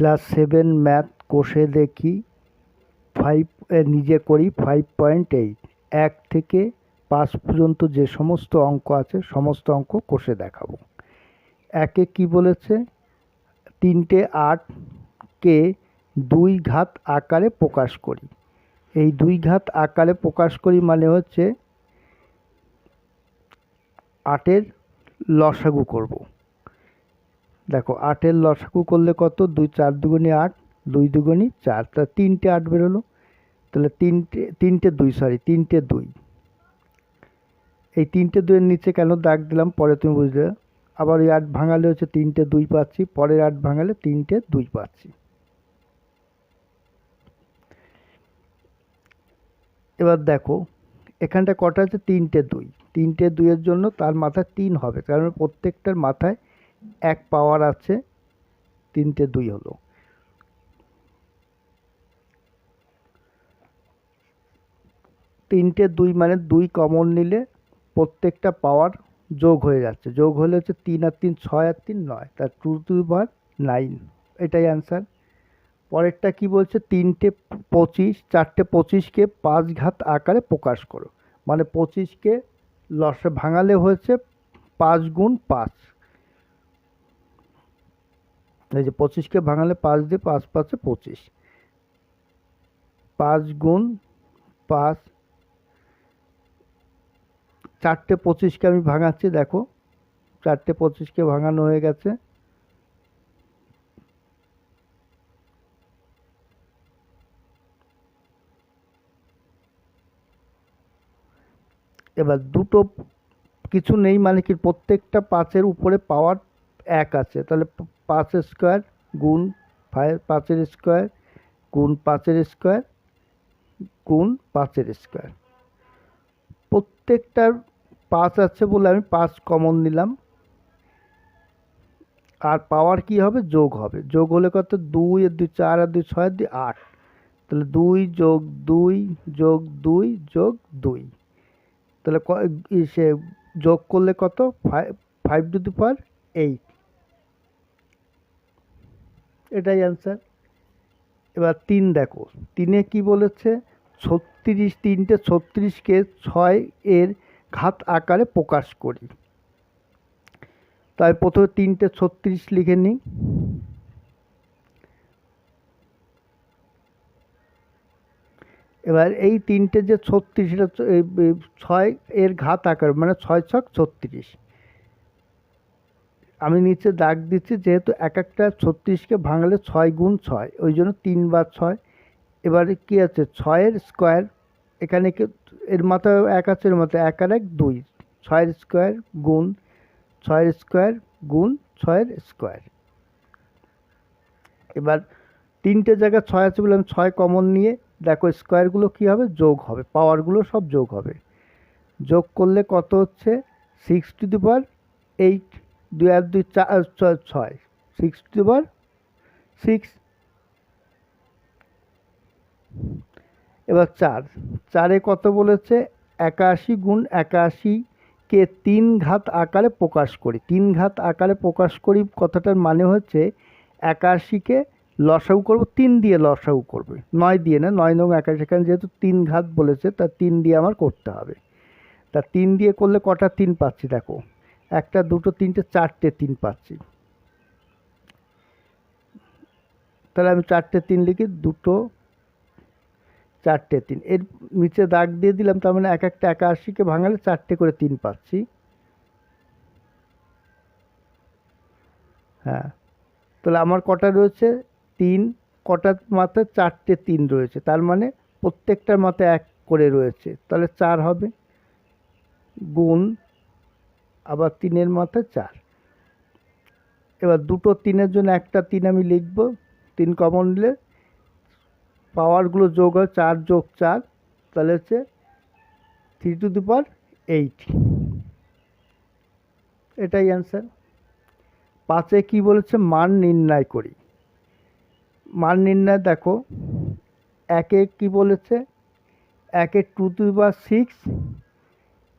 Class seven math কোষে দেখি five নিজে করি ফাইভ পয়েন্ট এইট। এক থেকে পাঁচ পর্যন্ত যে সমস্ত অঙ্ক আছে, সমস্ত অঙ্ক কোষে দেখাবো। একে কি বলেছে? তিনটে আটকে দুই ঘাত আকারে প্রকাশ করি। এই দুই ঘাত আকারে প্রকাশ করি মানে হচ্ছে আটের লসাগু করব। দেখো আটের লসাগু করলে কত? দুই চার দুগুনি আট, দুই দুগুনি চার। তা তিনটে আট বেরোলো। তাহলে তিনটে তিনটে দুই সরি তিনটে দুই। এই তিনটে দুইয়ের নিচে কেন দাগ দিলাম? পরে তুমি বুঝলে। আবার ওই আট ভাঙালে হচ্ছে তিনটে দুই পাচ্ছি। পরের আট ভাঙালে তিনটে দুই পাচ্ছি। এবার দেখো, এখানটা কটা আছে তিনটে দুই। তিনটে দুইয়ের জন্য তার মাথায় তিন হবে। কারণ প্রত্যেকটার মাথায় এক পাওয়ার আছে, তিনটে দুই হলো। তিনটে দুই মানে দুই কমন নিলে প্রত্যেকটা পাওয়ার যোগ হয়ে যাচ্ছে। যোগ হলে হচ্ছে তিন আর তিন, ছয় আর তিন, নয়। তার টু টু বার নাইন এটাই অ্যান্সার পরেরটা কি বলছে? তিনটে পঁচিশ, চারটে পঁচিশকে পাঁচ ঘাত আকারে প্রকাশ করো। মানে পঁচিশকে লসে ভাঙালে হয়েছে পাঁচ গুণ পাঁচ। এই যে পঁচিশকে ভাঙালে পাঁচ দিয়ে পাঁচ পাঁচে পঁচিশ। পাঁচ গুণ পাঁচ, চারটে পঁচিশকে আমি ভাঙাচ্ছি, দেখো। চারটে পঁচিশকে ভাঙানো হয়ে গেছে। এবার দুটো কিছু নেই মানে কি, প্রত্যেকটা পাঁচের উপরে পাওয়ার এক আছে। তাহলে পাঁচ স্কোয়ার গুণ পাঁচের স্কোয়ার গুণ পাঁচের স্কোয়ার গুণ পাঁচের স্কোয়ার। প্রত্যেকটার পাঁচ আছে বলে আমি পাঁচ কমন নিলাম। আর পাওয়ার কি হবে? যোগ হবে। যোগ হলে কত? দুই আর দুই চার আর দুই ছয় দুই আট। তাহলে দুই যোগ দুই যোগ দুই যোগ দুই। তাহলে সে যোগ করলে কত? Five five to the power eight এটাই অ্যান্সার এবার তিন দেখো। তিনে কি বলেছে? ছত্রিশ, তিনটে ছত্রিশকে ছয় এর ঘাত আকারে প্রকাশ করি। তাই প্রথমে তিনটে ছত্রিশ লিখে নিই। এবার এই তিনটে যে ছত্রিশ, এটা ছয় এর ঘাত আকার মানে ছয় ছক ছত্রিশ। আমি নিচে দাগ দিচ্ছি যেহেতু এক একটা ছত্রিশকে ভাঙলে ছয় গুণ ছয়, ওই জন্য তিন বা ছয়। এবারে কি আছে? ছয়ের স্কোয়ার, এখানে কি এর মাথায় এক আছে, এর মাথায় এক আর এক, দুই। ছয়ের স্কোয়ার গুণ, ছয়ের স্কোয়ার গুণ, ছয়ের স্কোয়ার। এবার তিনটে জায়গায় ছয় আছে বলে আমি ছয় কমন নিয়ে, দেখো স্কোয়ারগুলো কী হবে? যোগ হবে পাওয়ারগুলো সব যোগ হবে। যোগ করলে কত হচ্ছে? Six to the power eight দুই আর দুই চার ছয় ছয়। সিক্স টু দি সিক্স এবার চার। চারে কত বলেছে? একাশি গুণ একাশিকে তিন ঘাত আকারে প্রকাশ করি। তিন ঘাত আকারে প্রকাশ করি কথাটার মানে হচ্ছে একাশিকে লসাউ করব, তিন দিয়ে লসাউ করবে। নয় দিয়ে না, নয় নং একাশি, এখানে যেহেতু তিন ঘাত বলেছে, তা তিন দিয়ে আমার করতে হবে। তা তিন দিয়ে করলে কটা? তিন পাচ্ছি, দেখো। একটা, দুটো, তিনটে, চারটে তিন পাচ্ছি। তাহলে আমি চারটে তিন লিখি, দুটো, চারটে তিন। এর নিচে দাগ দিয়ে দিলাম, তার মানে এক একটা একাশিকে ভাঙালে চারটে করে তিন পাচ্ছি। হ্যাঁ তাহলে আমার কটা রয়েছে? তিন, কটার মাথায় চারটে তিন রয়েছে, তার মানে প্রত্যেকটার মাথায় এক করে রয়েছে। তাহলে চার হবে, গুণ আবার তিনের মাথায় চার। এবার দুটো তিনের জন্য একটা তিন আমি লিখব, তিন কমন নিলে পাওয়ারগুলো যোগ হয় চার যোগ চার, তাহলে হচ্ছে three to the power eight এটাই অ্যান্সার পাঁচে কি বলেছে? মান নির্ণয় করি। মান নির্ণয় দেখো, একে কি বলেছে? একে টু টু পাওয়ার সিক্স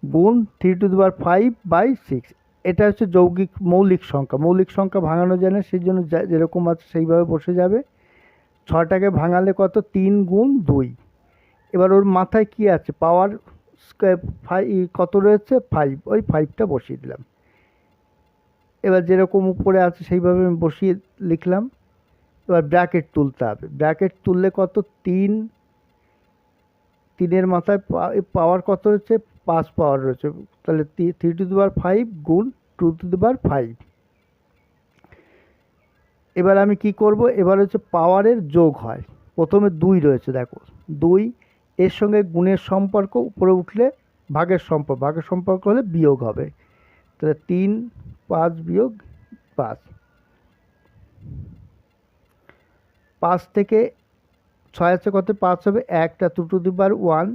গুণ three to the power five by six এটা হচ্ছে যৌগিক মৌলিক সংখ্যা। মৌলিক সংখ্যা ভাঙানো যায় না সেই জন্য যেরকম আছে সেইভাবে বসে যাবে। ছটাকে ভাঙালে কত? তিন গুণ দুই। এবার ওর মাথায় কি আছে? পাওয়ার ফাইভ কত রয়েছে? ফাইভ ওই ফাইভটা বসিয়ে দিলাম। এবার যেরকম উপরে আছে সেইভাবে আমি বসিয়ে লিখলাম। এবার ব্র্যাকেট তুলতে হবে। ব্র্যাকেট তুললে কত? তিন। তিনের মাথায় পাওয়ার কত রয়েছে? পাঁচ পাওয়ার রয়েছে। তাহলে three to the power five গুণ two to the power five এবার আমি কি করব? এবার হচ্ছে পাওয়ারের যোগ হয়। প্রথমে দুই রয়েছে, দেখো। দুই, এর সঙ্গে গুণের সম্পর্ক, উপরে উঠলে ভাগের সম্পর্ক। ভাগের সম্পর্ক হলে বিয়োগ হবে। তাহলে তিন, পাঁচ বিয়োগ পাঁচ। পাঁচ থেকে ছয় আছে কত? পাঁচ হবে। একটা two to the power one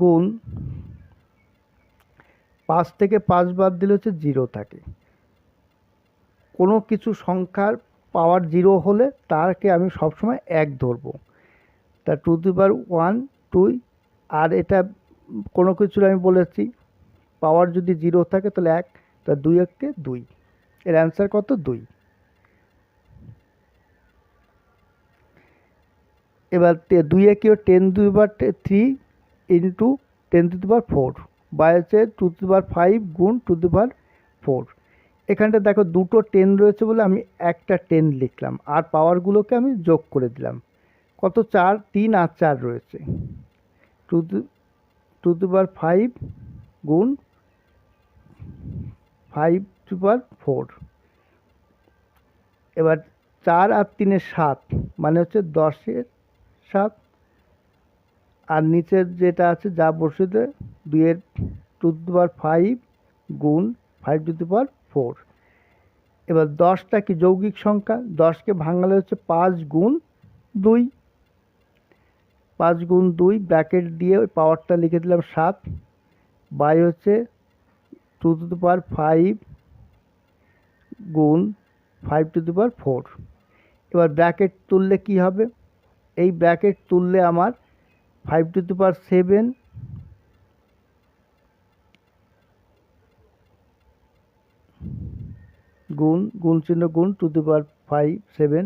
গুণ। পাঁচ থেকে পাঁচ বাদ দিলে হচ্ছে জিরো থাকে। কোনো কিছু সংখ্যার পাওয়ার জিরো হলে তাকে আমি সবসময় এক ধরবো। তা টু দি পাওয়ার ওয়ান টুই আর এটা কোনো কিছুর আমি বলেছি, পাওয়ার যদি জিরো থাকে তাহলে এক, তা দুই এককে দুই। এর অ্যান্সার কত? দুই। এবার দুই একে ten to the power three into ten to the four বা হচ্ছে টু টু পাওয়ার ফাইভ গুণ টু দি ফোর এখানটা দেখো দুটো টেন রয়েছে বলে আমি একটা টেন লিখলাম। আর পাওয়ারগুলোকে আমি যোগ করে দিলাম। কত চার? তিন আর চার রয়েছে। টু টু টু ফাইভ গুণ ফাইভ টু পাওয়ার ফোর এবার চার আর তিনের সাত মানে হচ্ছে দশের সাত। আর নিচের যেটা আছে যা বসে দুইয়ের টু টু পাওয়ার ফাইভ গুণ five to the power four এবার দশটা কি যৌগিক সংখ্যা? দশকে ভাঙালে হচ্ছে পাঁচ গুণ দুই। পাঁচ গুণ দুই ব্র্যাকেট দিয়ে ওই পাওয়ারটা লিখে দিলাম সাত। বাই হচ্ছে টু টু পাওয়ার ফাইভ গুণ five to the power four এবার ব্র্যাকেট তুললে কি হবে? এই ব্র্যাকেট তুললে আমার five to the power seven গুণ গুণ চিহ্ন গুণ two the power five seven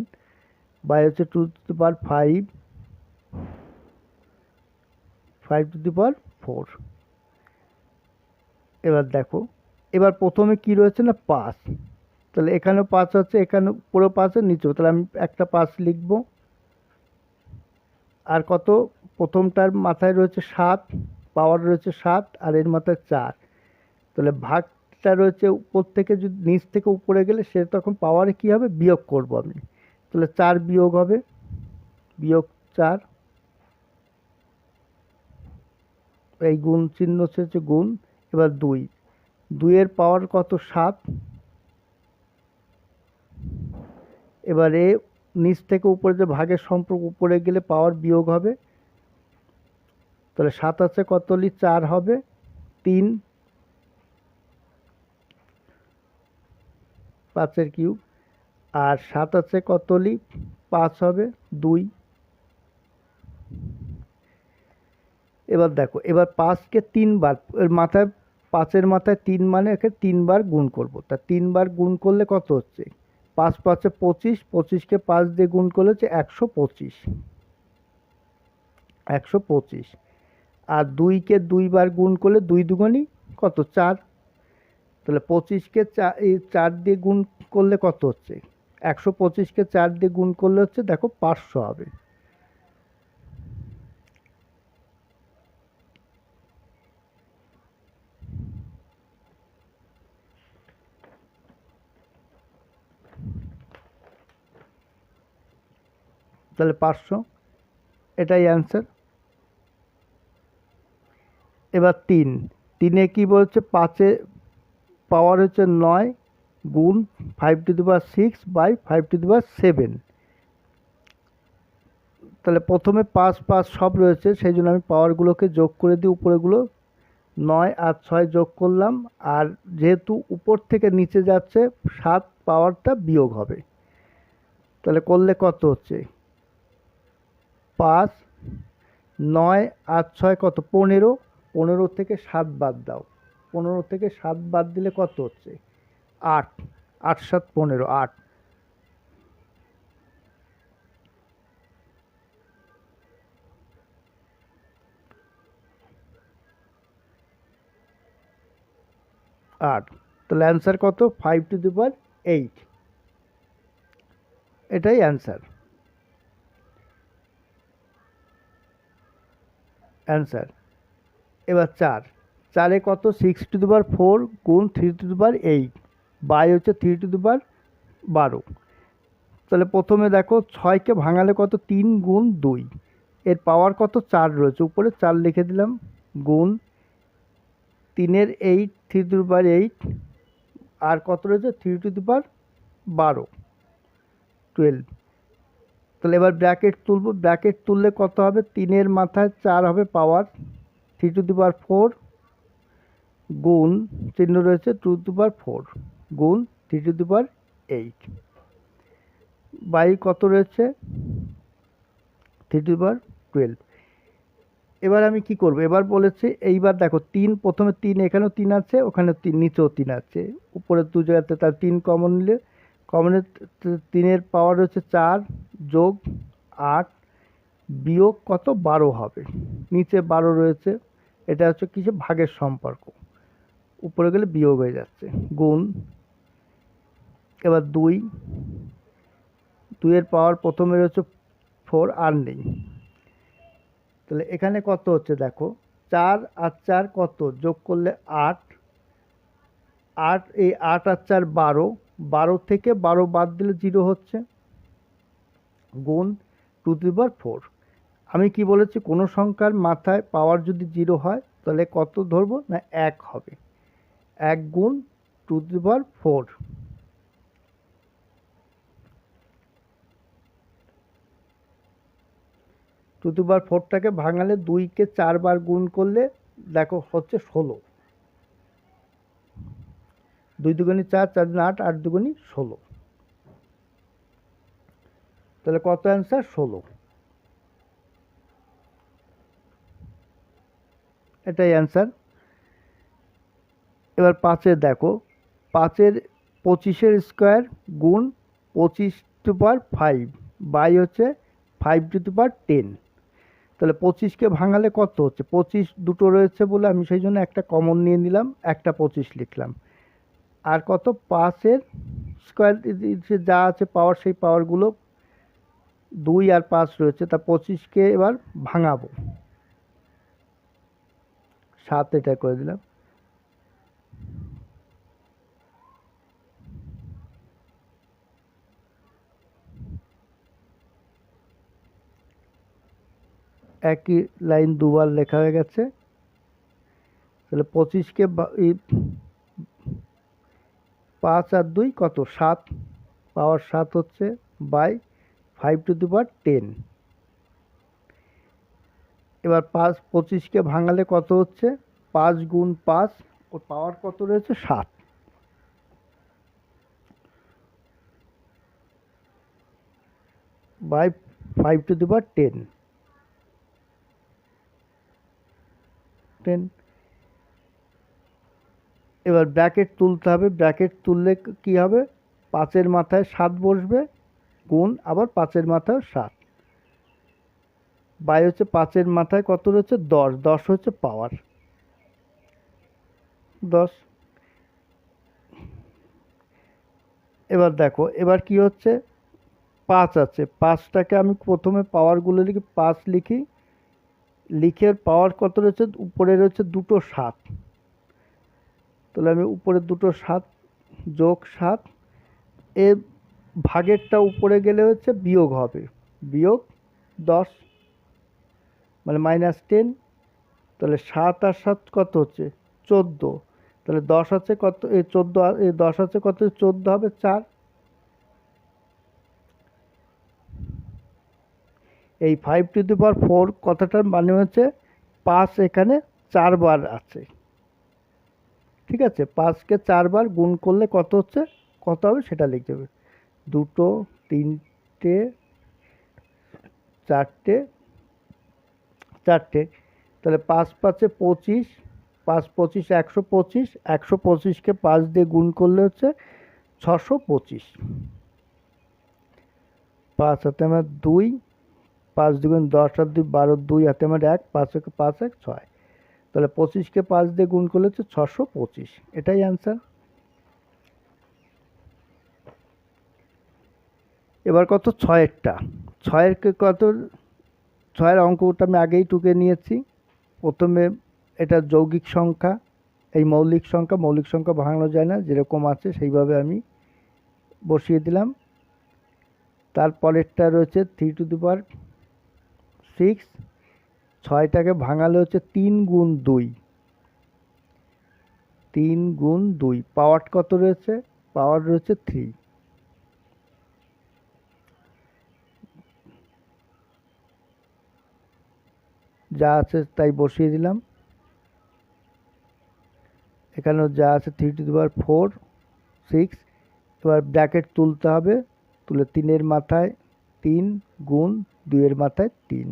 by হচ্ছে two the power five five to the power four এবার দেখো, এবার প্রথমে কি রয়েছে না পাঁচ? তাহলে এখানেও পাঁচ আছে এখানে পুরো পাঁচ আছে, নিচেও। তাহলে আমি একটা পাঁচ লিখব। আর কত? প্রথমটার মাথায় রয়েছে সাত, পাওয়ার রয়েছে সাত, আর এর মাথায় চার। তাহলে ভাগটা রয়েছে উপর থেকে যদি নিচ থেকে উপরে গেলে সে তখন পাওয়ারে কী হবে? বিয়োগ করব আমি। তাহলে চার বিয়োগ হবে। বিয়োগ চার। এই গুণ চিহ্ন হচ্ছে গুণ। এবার দুই। দুইয়ের পাওয়ার কত? সাত। এবারে নিচ থেকে উপরে যে ভাগের সম্পর্ক উপরে গেলে পাওয়ার বিয়োগ হবে। তাহলে সাত আছে কতলি চার হবে। তিন। পাঁচের কিউব। আর সাত আছে কতলি পাঁচ হবে। দুই। এবার দেখো, এবার পাঁচকে তিনবার, এর মাথায়, পাঁচের মাথায় তিন মানে একে তিনবার গুণ করব। তা তিনবার গুণ করলে কত হচ্ছে? পাঁচ পাঁচে পঁচিশ, পঁচিশকে পাঁচ দিয়ে গুণ করলে হচ্ছে একশো পঁচিশ। একশো পঁচিশ। আর দুইকে দুইবার গুণ করলে দুই দুগুণই কত? চার। তাহলে পঁচিশকে চার এই চার দিয়ে গুণ করলে কত হচ্ছে? একশো পঁচিশকে চার দিয়ে গুণ করলে হচ্ছে দেখো পাঁচশো হবে। তাহলে পাঁচশো। এটাই অ্যান্সার এবার তিন। তিনে কি বলছে? পাঁচে পাওয়ার হচ্ছে নয় গুণ five to the power six by five to the power seven তাহলে প্রথমে পাঁচ পাঁচ সব রয়েছে, সেই জন্য আমি পাওয়ারগুলোকে যোগ করে দিই, উপরেগুলো নয় আর ছয় যোগ করলাম, আর যেহেতু উপর থেকে নিচে যাচ্ছে, সাত পাওয়ারটা বিয়োগ হবে। তাহলে করলে কত হচ্ছে? পাঁচ, নয় আর ছয় কত? পনেরো। পনেরো থেকে সাত বাদ দাও। পনেরো থেকে সাত বাদ দিলে কত হচ্ছে? আট। আট, সাত, পনেরো, আট। আট। তাহলে অ্যান্সার কত? Five to the power eight এটাই অ্যান্সার অ্যান্সার এবার চার। চারে কত? সিক্স টু দুবার ফোর গুণ থ্রি টু দুবার এইট বাই হচ্ছে থ্রি টু দুবার বারো। তাহলে প্রথমে দেখো, ছয়কে ভাঙালে কত? তিন গুণ দুই। এর পাওয়ার কত? চার রয়েছে। উপরে চার লিখে দিলাম, গুণ তিনের eight three to the power eight আর কত রয়েছে? থ্রি টু দি পাওয়ার বারো। টুয়েলভ তাহলে এবার ব্র্যাকেট তুলব। ব্র্যাকেট তুললে কত হবে? তিনের মাথায় চার হবে power three to the power four গুণ চিহ্ন রয়েছে টু টু পাওয়ার ফোর গুণ three to the power eight. By কত রয়েছে? Three to power twelve. এবার আমি কি করব? এবার বলেছে, এইবার দেখো, তিন, প্রথমে তিন, এখানেও তিন আছে ওখানে তিন, নিচেও তিন আছে। উপরে দু জায়গাতে তার তিন কমন নিলে কমনের তিনের পাওয়ার হচ্ছে চার যোগ আট বিয়োগ কত? বারো হবে। নিচে বারো রয়েছে। এটা হচ্ছে কিছু ভাগের সম্পর্ক। উপরে গেলে বিয়োগ হয়ে যাচ্ছে। গুণ। এবার দুই। দুইয়ের পাওয়ার প্রথমে হচ্ছে ফোর আর নেই তাহলে এখানে কত হচ্ছে দেখো, চার আর চার কত? যোগ করলে আট। আট, এই আট আর চার বারো। বারো থেকে বারো বাদ দিলে জিরো হচ্ছে। গুণ টু দি পাওয়ার ফোর আমি কি বলেছি? কোনো সংখ্যার মাথায় পাওয়ার যদি জিরো হয়, তাহলে কত ধরবো? না, এক হবে। এক গুণ two the power four to the power ফোরটাকে ভাঙালে দুইকে চারবার গুণ করলে, দেখো, হচ্ছে ষোলো। দুই দুগুণি চার চার দুগুণি আট আট দুগুণি ষোলো। তাহলে কত অ্যান্সার ষোলো। এটাই অ্যান্সার এবার পাঁচের দেখো, পাঁচের পঁচিশের স্কোয়ার গুণ পঁচিশ টু পার ফাইভ বাই হচ্ছে five to to power ten তাহলে পঁচিশকে ভাঙালে কত হচ্ছে? পঁচিশ দুটো রয়েছে বলে আমি সেই জন্য একটা কমন নিয়ে নিলাম, একটা পঁচিশ লিখলাম। আর কত? পাঁচের স্কোয়ার যা আছে পাওয়ার সেই পাওয়ারগুলো দুই আর পাঁচ রয়েছে, তা পঁচিশকে এবার ভাঙাবো। সাত এটা করে দিলাম। একই লাইন দুবার লেখা হয়ে গেছে। তাহলে পঁচিশকে পাঁচ আর দুই কত? সাত। পাওয়ার সাত হচ্ছে by. Five to the power ten এবার পাঁচ পঁচিশকে ভাঙালে কত হচ্ছে? পাঁচ গুণ পাঁচ, ওর পাওয়ার কত রয়েছে? সাত। By five to the power ten ten এবার ব্র্যাকেট তুলতে হবে। ব্র্যাকেট তুললে কি হবে? পাঁচের মাথায় সাত বসবে, গুণ আবার পাঁচের মাথায় সাত। বাই হচ্ছে পাঁচের মাথায় কত রয়েছে? দশ। দশ হচ্ছে পাওয়ার। দশ। এবার দেখো, এবার কি হচ্ছে? পাঁচ আছে। পাঁচটাকে আমি প্রথমে পাওয়ারগুলো লিখি, পাঁচ লিখি। লিখে পাওয়ার কত রয়েছে? উপরে রয়েছে দুটো সাত। তাহলে আমি উপরে দুটো সাত যোগ সাত এ ভাগেরটা উপরে গেলে হচ্ছে বিয়োগ হবে। বিয়োগ দশ। মানে মাইনাস টেন তাহলে সাত আর সাত কত হচ্ছে? চোদ্দ। তাহলে দশ আছে কত? এই চোদ্দ এই দশ আছে কত? চোদ্দ হবে চার। এই five to the power four কথাটার মানে হচ্ছে পাঁচ এখানে চারবার আছে। ঠিক আছে? পাঁচকে চারবার গুণ করলে কত হচ্ছে? কত হবে সেটা লিখতে হবে। দুটো, তিনটে, চারটে চারটে, তাহলে পাঁচ পাঁচে পঁচিশ, পাঁচ পঁচিশ একশো পঁচিশ, একশো পঁচিশকে পাঁচ দিয়ে গুণ করলে হচ্ছে ছশো পঁচিশ। পাঁচ হাতে আমার দুই, পাঁচ দুগুণ দশ আর দুই, বারো দুই হাতে আমার এক, পাঁচ একে পাঁচ এক ছয়। তাহলে পঁচিশকে পাঁচ দিয়ে গুণ করলে হচ্ছে ছশো পঁচিশ। এটাই অ্যান্সার এবার কত? ছয়েরটা। ছয়ের কত? ছয়ের অঙ্কটা আমি আগেই টুকে নিয়েছি। প্রথমে এটা যৌগিক সংখ্যা, এই মৌলিক সংখ্যা মৌলিক সংখ্যা ভাঙানো যায় না, যেরকম আছে সেইভাবে আমি বসিয়ে দিলাম। তারপরেরটা রয়েছে three to the power six. ছয়টাকে ভাঙালে হচ্ছে তিন গুণ দুই। তিন গুণ দুই। পাওয়ার কত রয়েছে? পাওয়ার রয়েছে থ্রি। যা আছে তাই বসিয়ে দিলাম। এখানেও যা আছে three to the power four six এবার ব্র্যাকেট তুলতে হবে। তুলে তিনের মাথায় তিন গুণ দুইয়ের মাথায় তিন।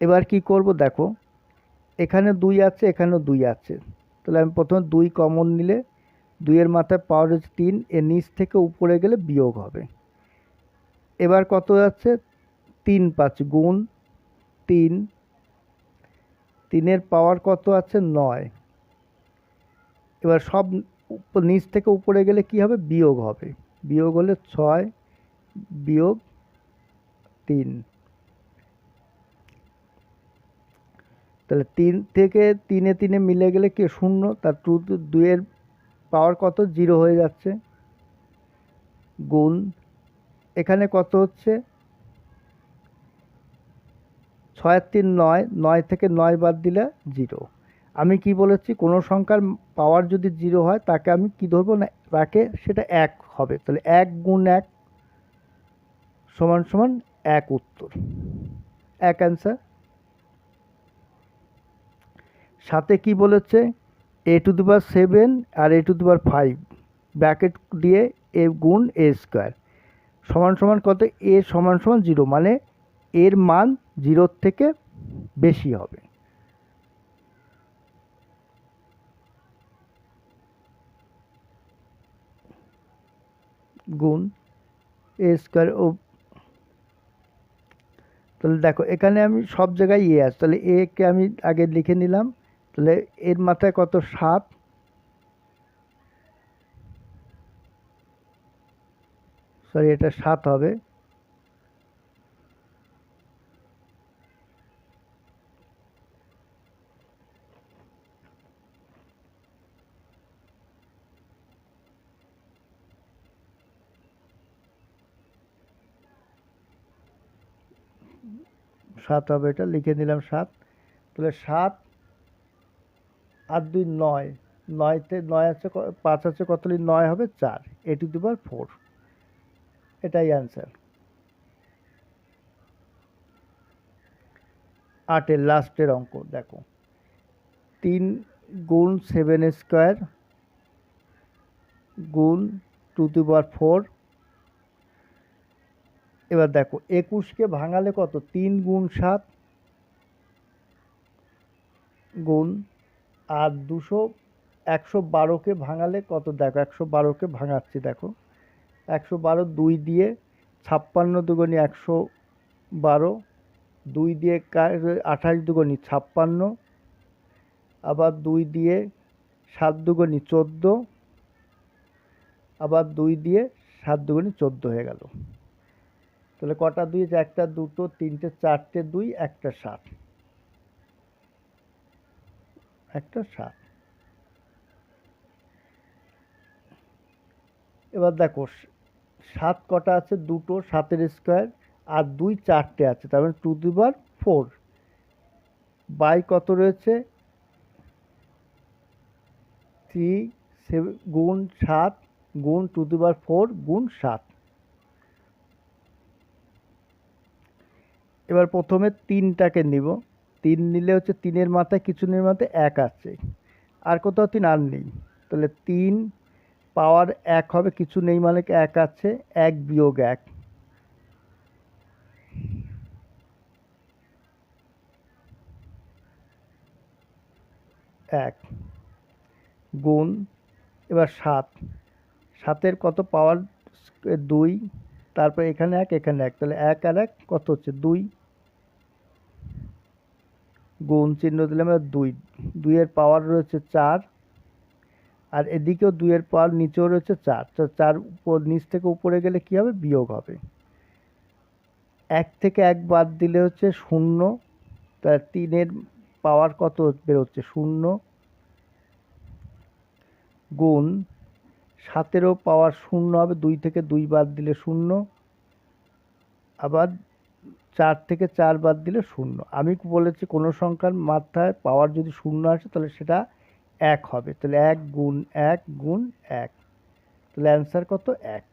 এবার কি করব দেখো, এখানে দুই আছে, এখানেও দুই আছে। তাহলে আমি প্রথমে দুই কমন নিলে, দুইয়ের মাথায় পাওয়ার হচ্ছে তিন, এর নিচ থেকে উপরে গেলে বিয়োগ হবে। এবার কত যাচ্ছে? তিন পাঁচ গুণ তিন। তিনের পাওয়ার কত আছে? নয়। এবার সব নিচ থেকে উপরে গেলে কি হবে? বিয়োগ হবে। বিয়োগ হলে ছয় বিয়োগ তিন। তাহলে তিন থেকে তিনে তিনে মিলে গেলে কি শূন্য? তার টু দুইয়ের পাওয়ার কত? জিরো হয়ে যাচ্ছে। গুণ। এখানে কত হচ্ছে? ছয় তিন নয় নয় থেকে নয় বাদ দিলে জিরো। আমি কি বলেছি, কোনো সংখ্যার পাওয়ার যদি জিরো হয়, তাকে আমি কি ধরবো না, তাকে সেটা এক হবে। তাহলে এক গুণ এক সমান সমান এক উত্তর। এক অ্যান্সার সাথে কি বলেছে a to the power seven R a to the power five bracket দিয়ে এ গুণ এ স্কোয়ার সমান সমান কত? এ সমান সমান জিরো মানে এর মান জিরোর থেকে বেশি হবে। গুণ এ স্কোয়ার ও তাহলে দেখো, এখানে আমি সব জায়গায় এ আছে। তাহলে এ কে আমি আগে লিখে নিলাম। তাহলে এর মাথায় কত? সাত। সরি এটা সাত হবে। সাত হবে এটা, লিখে নিলাম সাত। তাহলে সাত আর দুই নয়, নয়তে নয় আছে, পাঁচ আছে কতলি নয় হবে? চার। A to the power four. এটাই অ্যান্সার। আটের লাস্টের অঙ্ক, দেখো। তিন গুণ সেভেন স্কোয়ার গুণ টু দি পাওয়ার ফোর এবার দেখো, একুশকে ভাঙালে কত? তিন গুণ সাত গুণ আর দুশো, একশো বারোকে ভাঙালে কত? দেখো, একশো বারোকে ভাঙাচ্ছি, দেখো। একশো বারো, দুই দিয়ে ছাপ্পান্ন দুগুণি একশো বারো, দুই দিয়ে আঠাশ দুগুণি ছাপ্পান্ন, আবার দুই দিয়ে সাত দুগুণি চোদ্দ, আবার দুই দিয়ে সাত দুগুণি চোদ্দ হয়ে গেল। তাহলে কটা দুই একটা দুটো, তিনটে, চারটে দুই, একটা সাত। একটা সাত। এবার দেখো, সাত কটা আছে? দুটো, সাতের স্কোয়ার, আর দুই চারটে আছে, তার মানে টু দুবার ফোর। বাই কত রয়েছে? থ্রি সেভেন গুণ সাত, গুণ টু দুবার ফোর, গুণ সাত। এবার প্রথমে তিনটাকে নিব। তিন নিলে হচ্ছে তিনের মাথায় কিছু নির মাথায় এক আছে। আর কোথাও তিন আর নেই। তাহলে তিন পাওয়ার এক হবে, কিছু নেই মানে এক আছে, এক বিয়োগ এক। এক গুণ, এবার সাত। সাতের কত? পাওয়ার দুই। তারপর এখানে এক এখানে এক। তাহলে এক আর এক কত হচ্ছে? দুই। গুণ চিহ্ন দিলে এবার দুই। দুইয়ের পাওয়ার রয়েছে চার। আর এদিকেও দুইয়ের পাওয়ার নিচেও রয়েছে চার। তো চার উপর, নিচ থেকে উপরে গেলে কি হবে? বিয়োগ হবে। এক থেকে এক বাদ দিলে হচ্ছে শূন্য। তা তিনের পাওয়ার কত বেরোচ্ছে? শূন্য। গুণ সাতেরও পাওয়ার শূন্য হবে, দুই থেকে দুই বাদ দিলে শূন্য, আবার চার থেকে চার বাদ দিলে শূন্য। আমি বলেছি কোনো সংখ্যার মাথায় পাওয়ার যদি শূন্য আসে, তাহলে সেটা এক হবে। তাহলে এক গুণ এক গুণ এক। তাহলে অ্যান্সার কত? এক।